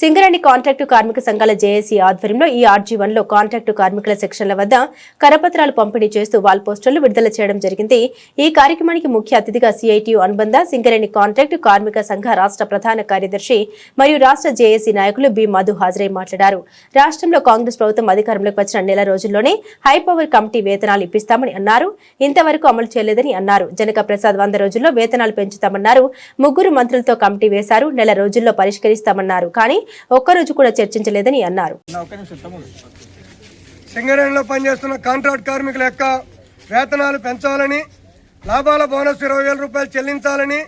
Singareni contract కార్మిక సంఘాల JAC ఆధ్వర్యంలో ఈ ఆర్జీ వన్లో కాంట్రాక్టు కార్మికుల సెక్షన్ల వద్ద కరపత్రాలు పంపిణీ చేస్తూ వాల్ పోస్టర్లు విడుదల చేయడం జరిగింది. ఈ కార్యక్రమానికి ముఖ్య అతిథిగా సిఐటియు అనుబంధ సింగరేణి కాంట్రాక్టు కార్మిక సంఘ రాష్ట్ర ప్రధాన కార్యదర్శి మరియు రాష్ట్ర జేఏసీ నాయకులు బి. మధు హాజరై మాట్లాడారు. రాష్ట్రంలో కాంగ్రెస్ ప్రభుత్వం అధికారంలోకి వచ్చిన నెల రోజుల్లోనే హైపవర్ కమిటీ వేతనాలు ఇప్పిస్తామని అన్నారు. ఇంతవరకు అమలు చేయలేదని అన్నారు. జనక ప్రసాద్ వంద రోజుల్లో వేతనాలు పెంచుతామన్నారు. ముగ్గురు మంత్రులతో కమిటీ వేశారు. నెల రోజుల్లో పరిష్కరిస్తామన్నారు. కానీ ఒక్కరోజు కూడా చర్చించలేదని అన్నారు. సింగరేణిలో పనిచేస్తున్న కాంట్రాక్ట్ కార్మికుల యొక్క వేతనాలు పెంచాలని లాభాల బోనస్ ఇరవై వేల రూపాయలు చెల్లించాలని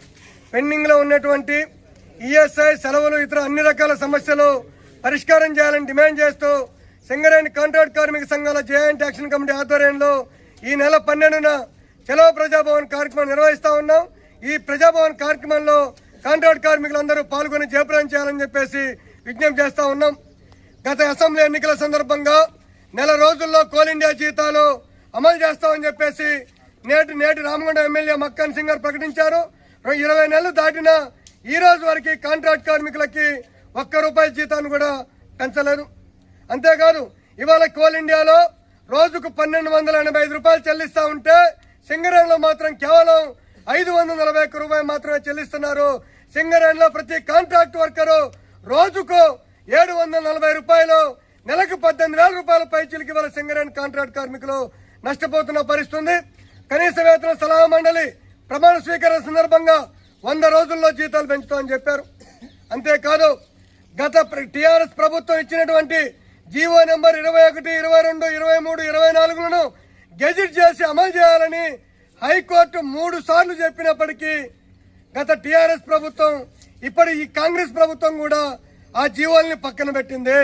పెండింగ్లో ఉన్నటువంటి ఈఎస్ఐ సెలవులు ఇతర అన్ని రకాల సమస్యలు పరిష్కారం చేయాలని డిమాండ్ చేస్తూ సింగరేణి కాంట్రాక్ట్ కార్మిక సంఘాల జాయింట్ యాక్షన్ కమిటీ ఆధ్వర్యంలో ఈ నెల పన్నెండున చలో ప్రజాభవన్ కార్యక్రమం నిర్వహిస్తూ ఉన్నాం. ఈ ప్రజాభవన్ కార్యక్రమంలో కాంట్రాక్ట్ కార్మికులందరూ పాల్గొని జయప్రదం చేయాలని చెప్పేసి విజ్ఞప్తి చేస్తా ఉన్నాం. గత అసెంబ్లీ ఎన్నికల సందర్భంగా నెల రోజుల్లో కోల్ ఇండియా జీతాలు అమలు చేస్తామని చెప్పేసి నేటి నేటి రామగుండ ఎమ్మెల్యే మక్కన్ సింగ్ గారు ప్రకటించారు. ఇరవై నెలలు దాటిన ఈ రోజు వరకు కాంట్రాక్ట్ కార్మికులకి ఒక్క రూపాయి జీతాన్ని కూడా పెంచలేదు. అంతేకాదు ఇవాళ కోల్ ఇండియాలో రోజుకు పన్నెండు వందల ఎనభై ఐదు రూపాయలు చెల్లిస్తూ ఉంటే సింగరేణిలో మాత్రం కేవలం ఐదు వందల నలభై ఒక్క రూపాయలు మాత్రమే చెల్లిస్తున్నారు. సింగరేణిలో ప్రతి కాంట్రాక్ట్ వర్కరు రోజుకు ఏడు వందల నలభై రూపాయలు నెలకు పద్దెనిమిది వేల రూపాయల పైచీలకి ఇవాళ సింగరేణి కాంట్రాక్ట్ కార్మికులు నష్టపోతున్న పరిస్థితుంది. కనీస వేతన సలహా మండలి ప్రమాణ స్వీకారం సందర్భంగా వంద రోజుల్లో జీతాలు పెంచుతామని చెప్పారు. అంతేకాదు గత టిఆర్ఎస్ ప్రభుత్వం ఇచ్చినటువంటి జీవో నెంబర్ ఇరవై ఒకటి ఇరవై రెండు ఇరవై మూడు ఇరవై నాలుగులను గెజిట్ చేసి అమలు చేయాలని హైకోర్టు మూడు సార్లు చెప్పినప్పటికీ గత టిఆర్ఎస్ ప్రభుత్వం ఇప్పటి ఈ కాంగ్రెస్ ప్రభుత్వం కూడా ఆ జీవోల్ని పక్కన పెట్టింది.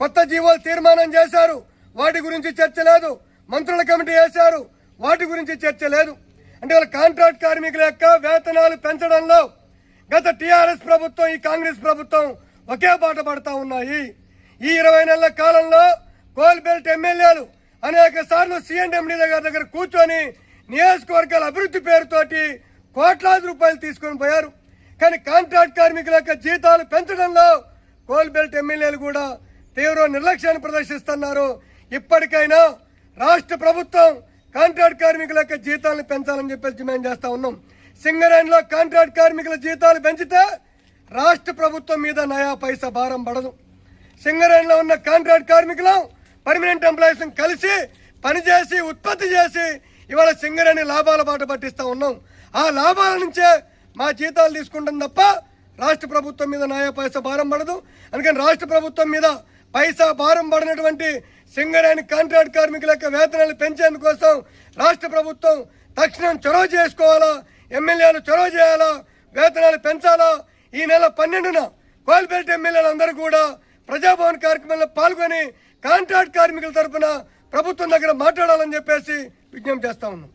కొత్త జీవోలు తీర్మానం చేశారు. వాటి గురించి చర్చ లేదు. మంత్రుల కమిటీ వేశారు. వాటి గురించి చర్చ లేదు. అంటే వాళ్ళ కాంట్రాక్ట్ కార్మికుల యొక్క వేతనాలు పెంచడంలో గత టీఆర్ఎస్ ప్రభుత్వం ఈ కాంగ్రెస్ ప్రభుత్వం ఒకే బాట పడతా ఉన్నాయి. ఈ ఇరవై నెలల కాలంలో కోల్ బెల్ట్ ఎమ్మెల్యేలు అనేక సార్లు సీఎండి గారి దగ్గర కూర్చొని నియోజకవర్గాల అభివృద్ధి పేరుతోటి కోట్లాది రూపాయలు తీసుకొని పోయారు. కానీ కాంట్రాక్ట్ కార్మికుల యొక్క జీతాలు పెంచడంలో కోల్ బెల్ట్ ఎమ్మెల్యేలు కూడా తీవ్ర నిర్లక్ష్యాన్ని ప్రదర్శిస్తున్నారు. ఇప్పటికైనా రాష్ట్ర ప్రభుత్వం కాంట్రాక్ట్ కార్మికుల యొక్క జీతాలను పెంచాలని చెప్పేసి డిమాండ్ చేస్తా ఉన్నాం. సింగరేణిలో కాంట్రాక్ట్ కార్మికుల జీతాలు పెంచితే రాష్ట్ర ప్రభుత్వం మీద నయా పైసా భారం పడదు. సింగరేణిలో ఉన్న కాంట్రాక్ట్ కార్మికులు పర్మనెంట్ ఎంప్లాయీస్ కలిసి పనిచేసి ఉత్పత్తి చేసి ఇవాళ సింగరేణి లాభాల బాట పట్టిస్తూ ఉన్నాం. ఆ లాభాల నుంచే మా జీతాలు తీసుకుంటాం తప్ప రాష్ట్ర ప్రభుత్వం మీద నాయా పైసా భారం పడదు. అందుకని రాష్ట్ర ప్రభుత్వం మీద పైసా భారం పడినటువంటి సింగరేణి కాంట్రాక్ట్ కార్మికుల యొక్క వేతనాలు పెంచేందుకోసం రాష్ట్ర ప్రభుత్వం తక్షణం చొరవ చేసుకోవాలా? ఎమ్మెల్యేలు చొరవ చేయాలా? వేతనాలు పెంచాలా? ఈ నెల పన్నెండున కోల్పేట ఎమ్మెల్యేలందరూ కూడా ప్రజాభవన్ కార్యక్రమంలో పాల్గొని కాంట్రాక్ట్ కార్మికుల తరఫున ప్రభుత్వం దగ్గర మాట్లాడాలని చెప్పేసి విజ్ఞప్తి చేస్తా ఉన్నాం.